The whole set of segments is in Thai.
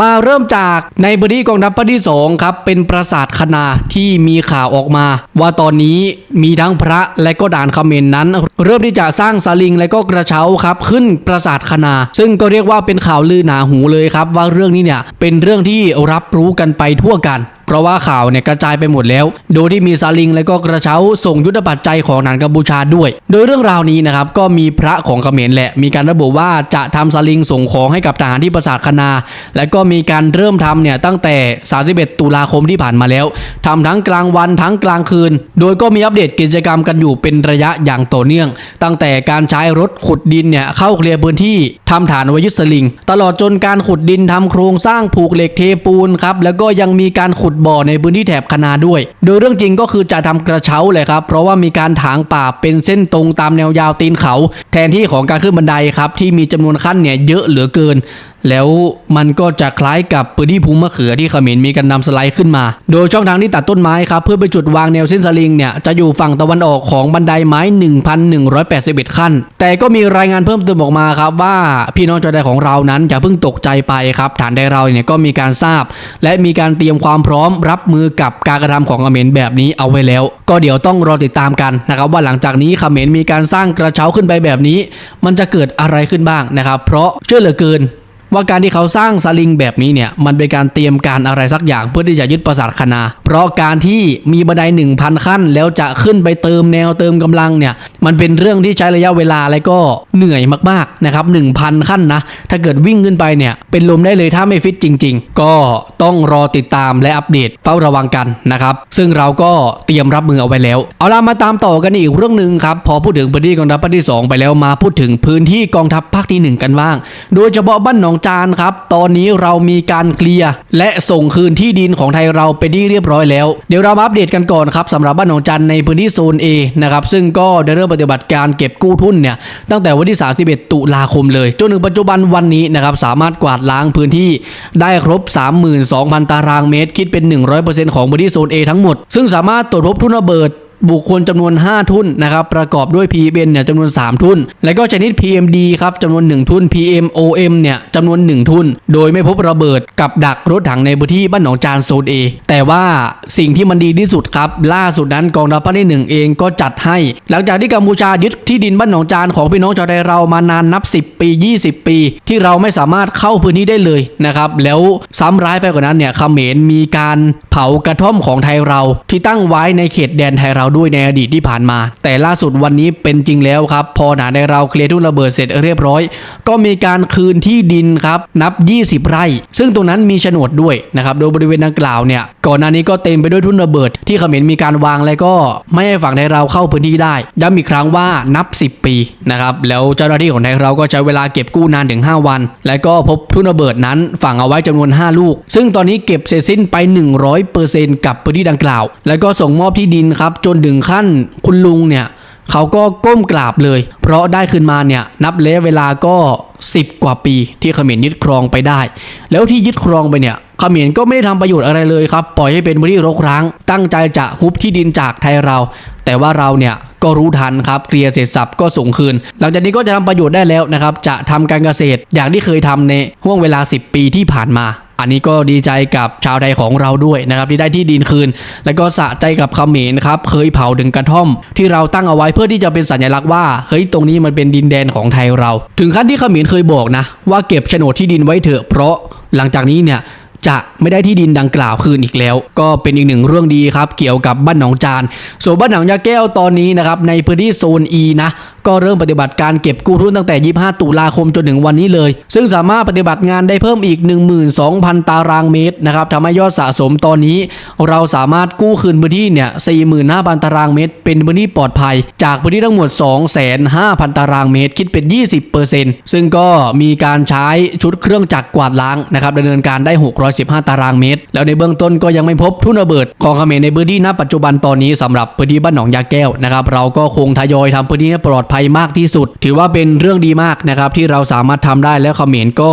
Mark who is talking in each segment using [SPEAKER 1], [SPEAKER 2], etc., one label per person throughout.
[SPEAKER 1] มาเริ่มจากในบดีกองทัพภาคที่สองครับเป็นปราสาทคณาที่มีข่าวออกมา ว่าตอนนี้มีทั้งพระและก็ด่านเมนนั้น เริ่มที่จะสร้างสลิงและก็กระเช้าครับขึ้นปราสาทคณาซึ่งก็เรียกว่าเป็นข่าวลือหนาหูเลยครับ ว่าเรื่องนี้เนี่ยเป็นเรื่องที่รับรู้กันไปทั่วกัน เพราะว่าข่าวเนี่ยกระจายไปหมดแล้ว โดยที่มีซาลิงและก็กระเช้าส่งยุทธปัจจัยของหนานกัมพูชาด้วย โดยเรื่องราวนี้นะครับก็มีพระของเขมรแหละ มีการระบุว่าจะทำซาลิงส่งของให้กับทหารที่ปราสาทคณา และก็มีการเริ่มทำเนี่ยตั้งแต่ 31 ตุลาคมที่ผ่านมาแล้วทำทั้งกลางวันทั้งกลางคืน โดยก็มีอัปเดตกิจกรรมกันอยู่เป็นระยะอย่างต่อเนื่อง ตั้งแต่การใช้รถขุดดินเนี่ยเข้าเคลียร์พื้นที่ทำฐานว้ยึดสลิง ตลอดจนการขุดดินทำโครงสร้างผูกเหล็กเทปูนครับแล้วก็ยังมีการขุดบ่อในพื้นที่แถบคณาด้วย โดยเรื่องจริงก็คือจะทำกระเช้าเลยครับ เพราะว่ามีการถางป่าเป็นเส้นตรงตามแนวยาวตีนเขา แทนที่ของการขึ้นบันไดครับที่มีจำนวนขั้นเนี่ยเยอะเหลือเกินแล้วมันก็จะคล้ายกับปืนที่ภูมิมะเขือที่เขมรมีการนำสไลด์ขึ้นมา โดยช่องทางที่ตัดต้นไม้ครับเพื่อไปจุดวางแนวเส้นสลิงเนี่ยจะอยู่ฝั่งตะวันออกของบันไดไม้ 1,181 ขั้น แต่ก็มีรายงานเพิ่มเติมออกมาครับว่าพี่น้องชาวไทยของเรานั้นอย่าเพิ่งตกใจไปครับฐานใดเราเนี่ยก็มีการทราบ และมีการเตรียมความพร้อมรับมือกับการกระทำของเขมรแบบนี้เอาไว้แล้ว ก็เดี๋ยวต้องรอติดตามกันนะครับว่าหลังจากนี้เขมรมีการสร้างกระเช้าขึ้นไปแบบนี้ มันจะเกิดอะไรขึ้นบ้างนะครับ เพราะเชื่อเหลือเกิน ว่าการที่เขาสร้างสลิงแบบนี้เนี่ยมันเป็นการเตรียมการอะไรสักอย่างเพื่อที่จะยึดปราสาทคณาเพราะการที่มีบันได1,000 ขั้น แล้วจะขึ้นไปเติมแนวเติมกำลังเนี่ยมันเป็นเรื่องที่ใช้ระยะเวลาและก็เหนื่อยมากๆนะครับ1,000 ขั้นนะถ้าเกิดวิ่งขึ้นไปเนี่ยเป็นลมได้เลยถ้าไม่ฟิตจริง ๆ ก็ต้องรอติดตามและอัปเดตเฝ้าระวังกันนะครับซึ่งเราก็เตรียมรับมือเอาไว้แล้ว เอาล่ะมาตามต่อกันอีกเรื่องหนึ่งครับพอพูดถึงพื้นที่กองทัพภาคที่สองไปแล้วมาพูดถึงพื้นที่กองทัพภาคที่หนึ่งกันบ้าง โดยเฉพาะบ้านหนองจานครับ ตอนนี้เรามีการเคลียร์และส่งคืนที่ดินของไทยเราเป็นที่เรียบร้อยแล้ว เดี๋ยวเรามาอัปเดตกันก่อนครับสำหรับบ้านหนองจานในพื้นที่โซน A นะครับซึ่งก็ได้เริ่มปฏิบัติการเก็บกู้ทุนเนี่ยตั้งแต่วันที่ 31 ตุลาคมเลยจนถึงปัจจุบันวันนี้นะครับสามารถกวาดล้างพื้นที่ได้ครบ 32,000 ตารางเมตร คิดเป็น 100%ของพื้นที่โซน A ทั้งหมด ซึ่งสามารถตรวจพบทุนระเบิด บุคคลจำนวน 5 ทุนนะครับประกอบด้วย PBN เนี่ยจำนวน 3 ทุน และก็ชนิด PMD ครับจำนวน 1 ทุน PMOM เนี่ยจำนวน 1 ทุน โดยไม่พบระเบิดกับดักรถถังในพื้นที่บ้านหนองจานโซน A แต่ว่าสิ่งที่มันดีที่สุดครับล่าสุดนั้นกองทัพภาคที่หนึ่งเองก็จัดให้ หลังจากที่กัมพูชายึดที่ดินบ้านหนองจานของพี่น้องชาวไทยเรามานานนับ 10 ปี 20 ปี ที่เราไม่สามารถเข้าพื้นที่ได้เลยนะครับแล้วซ้ำร้ายไปกว่านั้นเนี่ยเขมรมีการเผากระท่อมของไทยเราที่ตั้งไว้ในเขตแดนไทยเราด้วยในอดีตที่ผ่านมา แต่ล่าสุดวันนี้เป็นจริงแล้วครับ พอหนาในเราเคลียร์ทุ่นระเบิดเสร็จเรียบร้อย ก็มีการคืนที่ดินครับนับ 20 ไร่ ซึ่งตรงนั้นมีโฉนดด้วยนะครับโดยบริเวณดังกล่าวเนี่ยก่อนหน้านี้ก็เต็มไปด้วยทุ่นระเบิด ที่เขมรมีการวางและก็ไม่ให้ฝั่งไทยเราเข้าพื้นที่ได้ย้ำอีกครั้งว่านับ 10 ปีนะครับแล้วเจ้าหน้าที่ของไทยเราก็ใช้เวลาเก็บกู้นานถึง 5 วัน และก็พบทุ่นระเบิดนั้นฝังเอาไว้จำนวน 5 ลูก ซึ่งตอนนี้เก็บเสร็จสิ้นไป 100%กับพื้นที่ดังกล่าว แล้วก็ส่งมอบที่ดินครับจนถึงขั้นคุณลุงเนี่ยเขาก็ก้มกราบเลย เพราะได้ขึ้นมาเนี่ยนับระยะเวลาก็ 10 กว่าปีที่เขมรยึดครองไปได้ แล้วที่ยึดครองไปเนี่ยเขมรก็ไม่ได้ทำประโยชน์อะไรเลยครับ ปล่อยให้เป็นพื้นที่รกร้าง ตั้งใจจะฮุบที่ดินจากไทยเรา แต่ว่าเราเนี่ยก็รู้ทันครับเคลียร์เสร็จสับก็ส่งคืน หลังจากนี้ก็จะทำประโยชน์ได้แล้วนะครับ จะทำการเกษตรอย่างที่เคยทำในห่วงเวลา 10 ปีที่ผ่านมา อันนี้ก็ดีใจกับชาวไทยของเราด้วยนะครับที่ได้ที่ดินคืน และก็สะใจกับเขมรครับเคยเผาถึงกระท่อม ที่เราตั้งเอาไว้เพื่อที่จะเป็นสัญลักษณ์ว่าเฮ้ยตรงนี้มันเป็นดินแดนของไทยเรา ถึงขั้นที่เขมรเคยบอกนะว่าเก็บโฉนดที่ดินไว้เถอะเพราะหลังจากนี้เนี่ย จะไม่ได้ที่ดินดังกล่าวคืนอีกแล้ว ก็เป็นอีกหนึ่งเรื่องดีครับ เกี่ยวกับบ้านหนองจาน ส่วนบ้านหนองยาแก้วตอนนี้นะครับในพื้นที่โซน E นะก็เริ่มปฏิบัติการเก็บกู้ทุนตั้งแต่ 25 ตุลาคมจนถึงวันนี้เลย ซึ่งสามารถปฏิบัติงานได้เพิ่มอีก 12,000 ตารางเมตรนะครับทำให้ยอดสะสมตอนนี้ เราสามารถกู้คืนพื้นที่เนี่ย 45,000 ตารางเมตร เป็นพื้นที่ปลอดภัย จากพื้นที่ทั้งหมด 25,000ตารางเมตร คิดเป็น 20%ซึ่งก็มีการใช้ชุดเครื่องจักรกวาดล้างนะครับดำเนินการได้615 ตารางเมตร แล้วในเบื้องต้นก็ยังไม่พบทุ่นระเบิดของเขมรในพื้นที่ณปัจจุบันตอนนี้สำหรับพื้นที่บ้านหนองยาแก้วนะครับเราก็คงทยอยทำพื้นที่ให้ปลอดภัยมากที่สุด ถือว่าเป็นเรื่องดีมากนะครับที่เราสามารถทำได้แล้วเขมรก็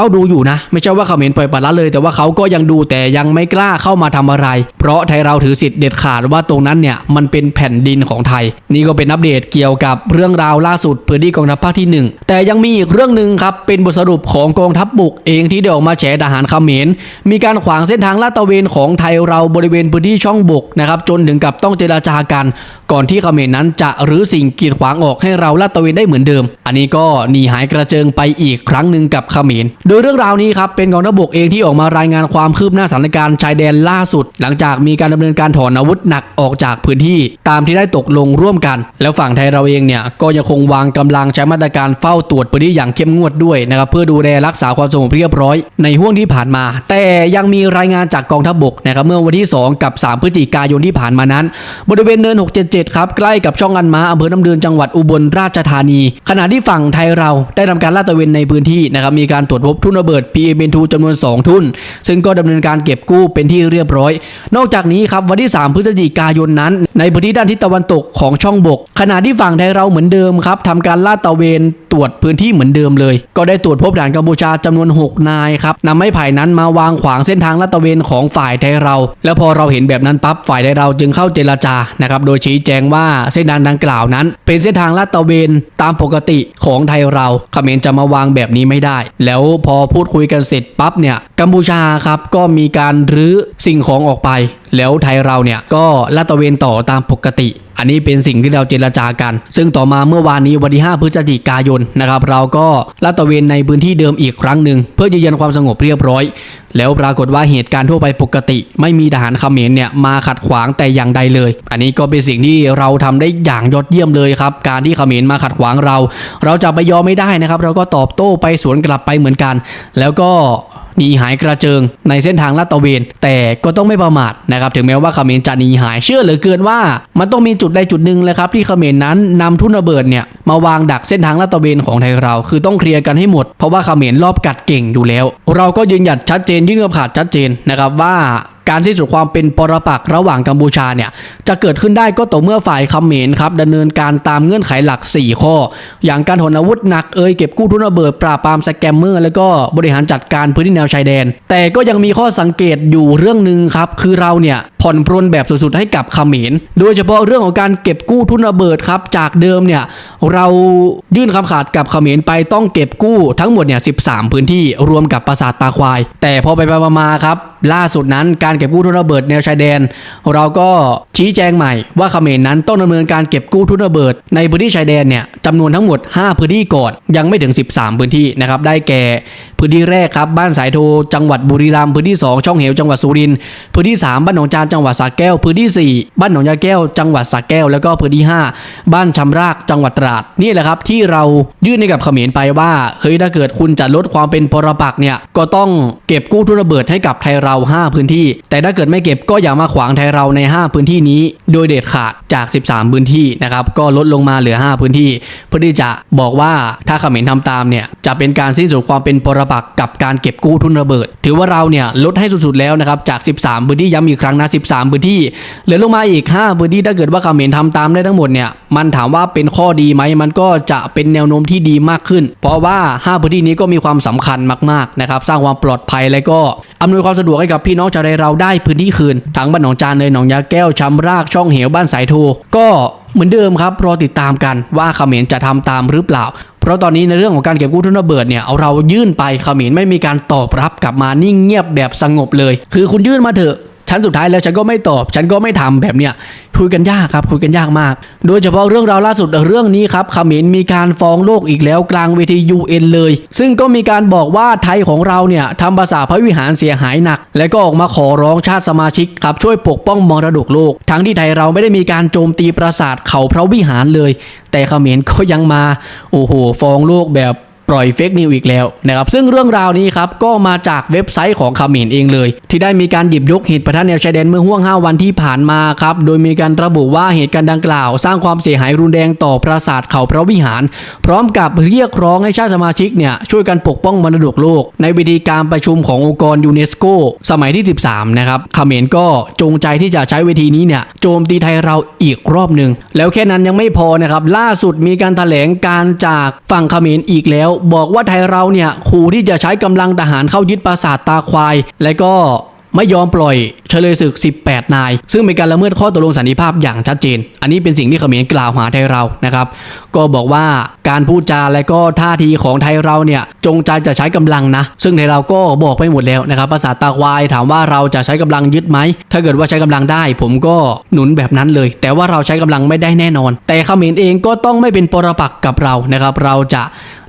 [SPEAKER 1] ฝ้าดูอยู่นะ ไม่ใช่ว่าเขมรปล่อยปละละเลย แต่ว่าเขาก็ยังดูแต่ยังไม่กล้าเข้ามาทำอะไร เพราะไทยเราถือสิทธิ์เด็ดขาดว่าตรงนั้นเนี่ยมันเป็นแผ่นดินของไทย นี่ก็เป็นอัปเดตเกี่ยวกับเรื่องราวล่าสุดพื้นที่กองทัพภาคที่หนึ่งแต่ยังมีอีกเรื่องหนึ่งครับเป็นบทสรุปของกองทัพบกเองที่ได้ออกมาแฉทหารเขมร มีการขวางเส้นทางลาดตระเวนของไทยเราบริเวณพื้นที่ช่องบกนะครับจนถึงกับต้องเจราจากัน ก่อนที่เขมรนั้นจะรื้อสิ่งกีดขวางออกให้เราลาดตระเวนได้เหมือนเดิม อันนี้ก็หนีหายกระเจิงไปอีกครั้งหนึ่งกับเขมรโดยเรื่องราวนี้ครับเป็นกองทัพบกเองที่ออกมารายงานความคืบหน้าสถานการณ์ชายแดนล่าสุด หลังจากมีการดำเนินการถอนอาวุธหนักออกจากพื้นที่ตามที่ได้ตกลงร่วมกัน แล้วฝั่งไทยเราเองเนี่ยก็ยังคงวางกำลังใช้มาตรการเฝ้าตรวจพื้นที่อย่างเข้มงวดด้วยนะครับเพื่อดูแลรักษาความสงบเรียบร้อย ในห่วงที่ผ่านมา แต่ยังมีรายงานจากกองทัพบกนะครับเมื่อวันที่ 2 กับ 3 พฤศจิกายนที่ผ่านมานั้น บริเวณเนิน 677 ครับใกล้กับช่องอันมาอำเภอน้ำเดินจังหวัดอุบลราชธานี ขณะที่ฝั่งไทยเราได้ทำการลาดตระเวนในพื้นที่นะครับมีการตรวจพบทุ่นระเบิด PM2 จำนวน 2 ทุ่นซึ่งก็ดำเนินการเก็บกู้เป็นที่เรียบร้อย นอกจากนี้ครับวันที่ 3 พฤศจิกายนนั้น ในพื้นที่ด้านทิศตะวันตกของช่องบก ขณะที่ฝั่งไทยเราเหมือนเดิมครับทำการลาดตระเวนตรวจพื้นที่เหมือนเดิมเลย ก็ได้ตรวจพบด่านกัมพูชาจำนวน 6 นายครับนำไม้ไผ่นั้นมาวางขวางเส้นทางลาดตระเวนของฝ่ายไทยเรา แล้วพอเราเห็นแบบนั้นปั๊บฝ่ายไทยเราจึงเข้าเจรจานะครับโดยชี้แจงว่าเส้นทางดังกล่าวนั้น เป็นเส้นทางลาดตระเวนตามปกติของไทยเราเขมรจะมาวางแบบนี้ไม่ได้ แล้วพอพูดคุยกันเสร็จปั๊บเนี่ยกัมพูชาครับก็มีการรื้อสิ่งของออกไป แล้วไทยเราเนี่ยก็ลาดตระเวนต่อตามปกติ อันนี้เป็นสิ่งที่เราเจรจากัน ซึ่งต่อมาเมื่อวานนี้วันที่ 5 พฤศจิกายนนะครับเราก็ลาดตระเวนในพื้นที่เดิมอีกครั้งหนึ่งเพื่อยืนยันความสงบเรียบร้อย แล้วปรากฏว่าเหตุการณ์ทั่วไปปกติ ไม่มีทหารเขมรเนี่ยมาขัดขวางแต่อย่างใดเลย อันนี้ก็เป็นสิ่งที่เราทำได้อย่างยอดเยี่ยมเลยครับ การที่เขมรมาขัดขวางเรา เราจะไปยอมไม่ได้นะครับ เราก็ตอบโต้ไปสวนกลับไปเหมือนกัน แล้วก็ หนีหายกระเจิงในเส้นทางลาดตระเวน แต่ก็ต้องไม่ประมาทนะครับถึงแม้ว่าเขมรจะหนีหายเชื่อเหลือเกินว่า มันต้องมีจุดใดจุดหนึ่งเลยครับที่เขมรนั้นนำทุ่นระเบิดเนี่ยมาวางดักเส้นทางลาดตระเวนของไทยเรา คือต้องเคลียร์กันให้หมดเพราะว่าเขมรรอบกัดเก่งอยู่แล้ว เราก็ยืนหยัดชัดเจนยื่นคำขาดชัดเจนนะครับว่า การสิ้นสุดความเป็นปรปักษ์ระหว่างกัมพูชาเนี่ยจะเกิดขึ้นได้ก็ต่อเมื่อฝ่ายเขมรครับดำเนินการตามเงื่อนไขหลัก 4 ข้อ อย่างการถอนอาวุธหนักเอ่ยเก็บกู้ทุนระเบิดปราบปรามสแกมเมอร์ แล้วก็บริหารจัดการพื้นที่แนวชายแดน แต่ก็ยังมีข้อสังเกตอยู่เรื่องหนึ่งครับคือเราเนี่ยผ่อนปรนแบบสุดๆให้กับเขมร โดยเฉพาะเรื่องของการเก็บกู้ทุนระเบิดครับ จากเดิมเนี่ยเรายื่นคำขาดกับเขมรไปต้องเก็บกู้ทั้งหมดเนี่ย13 พื้นที่รวมกับปราสาทตาควาย แต่พอไปไปมาครับ ล่าสุดนั้นการเก็บกู้ทุนระเบิดแนวชายแดน เราก็ชี้แจงใหม่ว่าเขมรนั้นต้องดำเนินการเก็บกู้ทุนระเบิด ในพื้นที่ชายแดนเนี่ยจำนวนทั้งหมด 5 พื้นที่ก่อนยังไม่ถึง 13 พื้นที่นะครับได้แก่พื้นที่แรกครับบ้านสายโทจังหวัดบุรีรัมย์พื้นที่ 2 ช่องเหวจังหวัดสุรินทร์พื้นที่ 3 บ้านหนองจานจังหวัดสระแก้ว พื้นที่ 4 บ้านหนองยาแก้ว จังหวัดสระแก้ว แล้วก็พื้นที่ 5 บ้านชำราก จังหวัดตราด นี่แหละครับที่เรายื่นให้กับเขมรไปว่า เฮ้ยถ้าเกิดคุณจะลดความเป็นปรปักเนี่ย ก็ต้องเก็บกู้ทุนระเบิดให้กับไทยเรา 5 พื้นที่ แต่ถ้าเกิดไม่เก็บก็อย่ามาขวางไทยเราใน 5 พื้นที่นี้ โดยเด็ดขาดจาก 13 พื้นที่นะครับ ก็ลดลงมาเหลือ 5 พื้นที่ เพื่อที่จะบอกว่าถ้าเขมรทำตามเนี่ย จะเป็นการสิ้นสุดความเป็นปรปักกับการเก็บกู้ทุนระเบิด ถือว่าเราเนี่ยลดให้สุดๆแล้วนะครับ จาก 13 พื้นที่ย้ำอีกครั้งนะ13 พื้นที่เหลือลงมาอีก 5 พื้นที่ถ้าเกิดว่าเขมรทำตามได้ทั้งหมดเนี่ยมันถามว่าเป็นข้อดีไหมมันก็จะเป็นแนวโน้มที่ดีมากขึ้น เพราะว่า 5 พื้นที่นี้ก็มีความสำคัญมากๆนะครับสร้างความปลอดภัยและก็อำนวยความสะดวกให้กับพี่น้องชาวไทยเราได้พื้นที่คืนทั้งบ้านหนองจานเลยหนองยาแก้วชำรากช่องเหวบ้านสายโทก็เหมือนเดิมครับ รอติดตามกันว่าเขมรจะทำตามหรือเปล่า เพราะตอนนี้ในเรื่องของการเก็บกู้ทุนระเบิดเนี่ยเอาเรายื่นไปเขมรไม่มีการตอบรับกลับมานิ่งเงียบแบบสงบเลย คือคุณยื่นมาเถอะ ชั้นสุดท้ายแล้วฉันก็ไม่ตอบ ฉันก็ไม่ทำแบบเนี้ยคุยกันยากครับคุยกันยากมาก โดยเฉพาะเรื่องราวล่าสุดเรื่องนี้ครับเขมรมีการฟ้องโลกอีกแล้วกลางเวที UN เลย ซึ่งก็มีการบอกว่าไทยของเราเนี่ยทำภาษาพระวิหารเสียหายหนัก และก็ออกมาขอร้องชาติสมาชิกครับช่วยปกป้องมรดกโลก ทั้งที่ไทยเราไม่ได้มีการโจมตีปราสาทเขาพระวิหารเลย แต่เขมรก็ยังมาโอ้โหฟ้องโลกแบบ ปล่อยเฟกนิวอีกแล้วนะครับซึ่งเรื่องราวนี้ครับก็มาจากเว็บไซต์ของเขมรเองเลย ที่ได้มีการหยิบยกเหตุประทะแนวชายแดนเมื่อห่วง 5 วันที่ผ่านมาครับโดยมีการระบุว่าเหตุการณ์ดังกล่าว สร้างความเสียหายรุนแรงต่อปราสาทเขาพระวิหาร พร้อมกับเรียกร้องให้ชาติสมาชิกเนี่ยช่วยกันปกป้องมรดกโลก ในวิธีการประชุมขององค์กรยูเนสโกสมัยที่ 13 นะครับเขมรก็จงใจที่จะใช้เวทีนี้เนี่ยโจมตีไทยเราอีกรอบหนึ่งแล้วแค่นั้นยังไม่พอนะครับล่าสุดมีการแถลงการจากฝั่งเขมรอีกแล้วบอกว่าไทยเราเนี่ยขู่ที่จะใช้กำลังทหารเข้ายึดปราสาทตาควาย และก็ไม่ยอมปล่อยเฉลยศึก 18 นาย ซึ่งเป็นการละเมิดข้อตกลงสันติภาพอย่างชัดเจน อันนี้เป็นสิ่งที่เขมรกล่าวหาไทยเรานะครับ ก็บอกว่าการพูดจาและก็ท่าทีของไทยเราเนี่ยจงใจจะใช้กำลังนะ ซึ่งไทยเราก็บอกไปหมดแล้วนะครับ ภาษาตาควายถามว่าเราจะใช้กำลังยึดไหม ถ้าเกิดว่าใช้กำลังได้ ผมก็หนุนแบบนั้นเลย แต่ว่าเราใช้กำลังไม่ได้แน่นอน แต่เขมรเองก็ต้องไม่เป็นปรปักษ์กับเรานะครับ เราจะ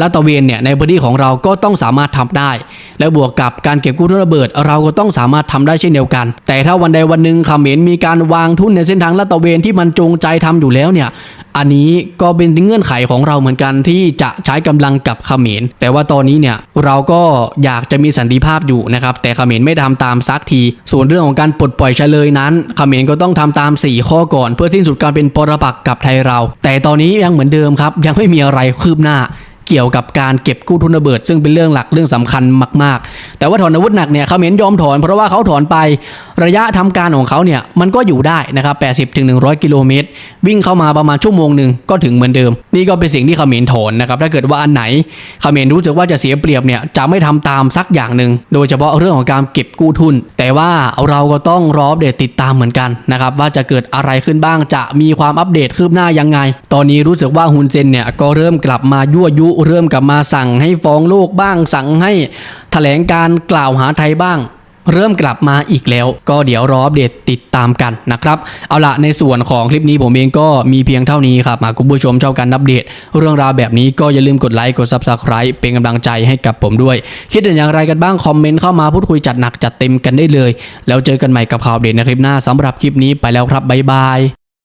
[SPEAKER 1] ลาดตะเวนเนี่ยในพื้นที่ของเราก็ต้องสามารถทำได้ และบวกกับการเก็บกู้ทุนระเบิด เราก็ต้องสามารถทำได้เช่นเดียวกัน แต่ถ้าวันใดวันหนึ่งเขมรมีการวางทุนในเส้นทางลาดตะเวนที่มันจงใจทำอยู่แล้วเนี่ยอันนี้ก็เป็นเงื่อนไขของเราเหมือนกันที่จะใช้กำลังกับเขมร แต่ว่าตอนนี้เนี่ยเราก็อยากจะมีสันติภาพอยู่นะครับ แต่เขมรไม่ทำตามซักที ส่วนเรื่องของการปลดปล่อยเฉลยนั้นเขมรก็ต้องทำตาม 4 ข้อก่อน เพื่อสิ้นสุดการเป็นปรปักษ์กับไทยเรา แต่ตอนนี้ยังเหมือนเดิมครับ ยังไม่มีอะไรคืบหน้า เกี่ยวกับการเก็บกู้ทุนระเบิด ซึ่งเป็นเรื่องหลักเรื่องสำคัญมาก ๆ แต่ว่าถอนอาวุธหนักเนี่ยเขาเหม็นยอมถอนเพราะว่าเขาถอนไป ระยะทำการของเขาเนี่ยมันก็อยู่ได้นะครับ80ถึง100 กิโลเมตร วิ่งเข้ามาประมาณชั่วโมงหนึ่งก็ถึงเหมือนเดิม นี่ก็เป็นสิ่งที่เขมรถอนนะครับถ้าเกิดว่าอันไหนเขมรรู้สึกว่าจะเสียเปรียบเนี่ยจะไม่ทำตามสักอย่างหนึ่งโดยเฉพาะเรื่องของการเก็บกู้ทุน แต่ว่าเราก็ต้องรออัปเดตติดตามเหมือนกันนะครับว่าจะเกิดอะไรขึ้นบ้างจะมีความอัปเดตคืบหน้ายังไง ตอนนี้รู้สึกว่าฮุนเซนเนี่ยก็เริ่มกลับมายั่วยุ เริ่มกลับมาสั่งให้ฟ้องโลกบ้างสั่งให้แถลงการกล่าวหาไทยบ้าง เริ่มกลับมาอีกแล้ว ก็เดี๋ยวรออัปเดตติดตามกันนะครับเอาละในส่วนของคลิปนี้ผมเองก็มีเพียงเท่านี้ครับหากคุณผู้ชมชอบการอัปเดต เรื่องราวแบบนี้ก็อย่าลืมกดไลค์กด Subscribe เป็นกำลังใจให้กับผมด้วย คิดเห็นอย่างไรกันบ้างคอมเมนต์เข้ามาพูดคุยจัดหนักจัดเต็มกันได้เลย แล้วเจอกันใหม่กับข่าวเดตในคลิปหน้าสำหรับคลิปนี้ไปแล้วครับบ๊ายบาย